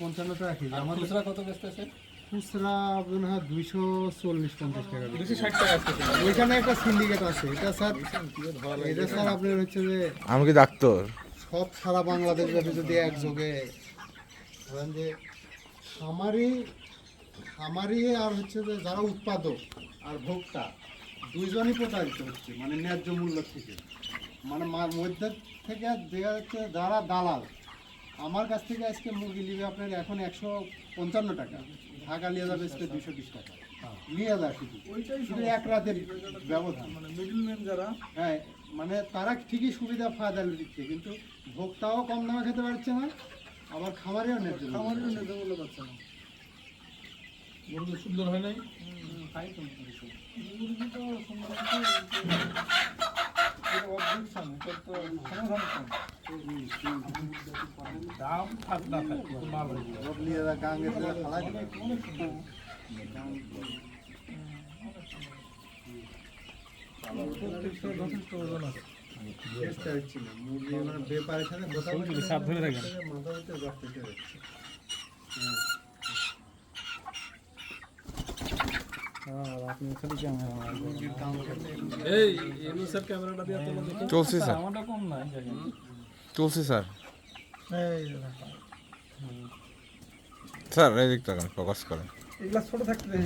খুচরা কত বেচতেছে খুচরা মনে হয় দুইশো চল্লিশ পঞ্চাশ টাকা ষাট ওইখানে একটা সিন্ডিকেট আছে। এটা স্যার এটা স্যার আপনার হচ্ছে যে আমি কি ডাক্তার? সব সারা বাংলাদেশ ব্যাপী যদি একযোগে ধরেন যে খামারি খামারি আর হচ্ছে যে যারা উৎপাদক আর ভোক্তা দুইজনই প্রতারিত হচ্ছে মানে ন্যায্য মূল্য থেকে। মানে মা- মধ্যে থেকে দেওয়া হচ্ছে যারা দালাল। আমার কাছ থেকে আজকে মুরগি নিবে আপনার এখন একশো পঞ্চান্ন টাকা। ঢাকা নিয়ে যাবে আজকে দুশো বিশ টাকা। নিয়ে যায় শুধু শুধু এক রাতের ব্যবধান। মানে মিডলম্যান যারা। হ্যাঁ মানে তারা ঠিকই সুবিধা ফায়দা দিচ্ছে কিন্তু ভোক্তাও কম দামে খেতে পারছে না আবার খামারেও ন্যায্য মূল্য পাচ্ছে না। পাচ্ছে সুন্দর হয় নাই? তো। সুন্দর হচ্ছে, এটা অদ্ভুত সাম, এটার তো সমাধান কম। দাম থাক না থাক মাল দিবে। প্রত্যেকটা যথেষ্ট ওজন আছে। ব্যাপারের সাথে। মাথা ভিতরে এই এমনি স্যার ক্যামেরাটা দিয়ে তোলা দেখি চলছে স্যার। আমারটা কম নাই চলছে স্যার। এই। স্যার এই দিকটা ফোকাস করেন। এগুলা ছোট থাকতে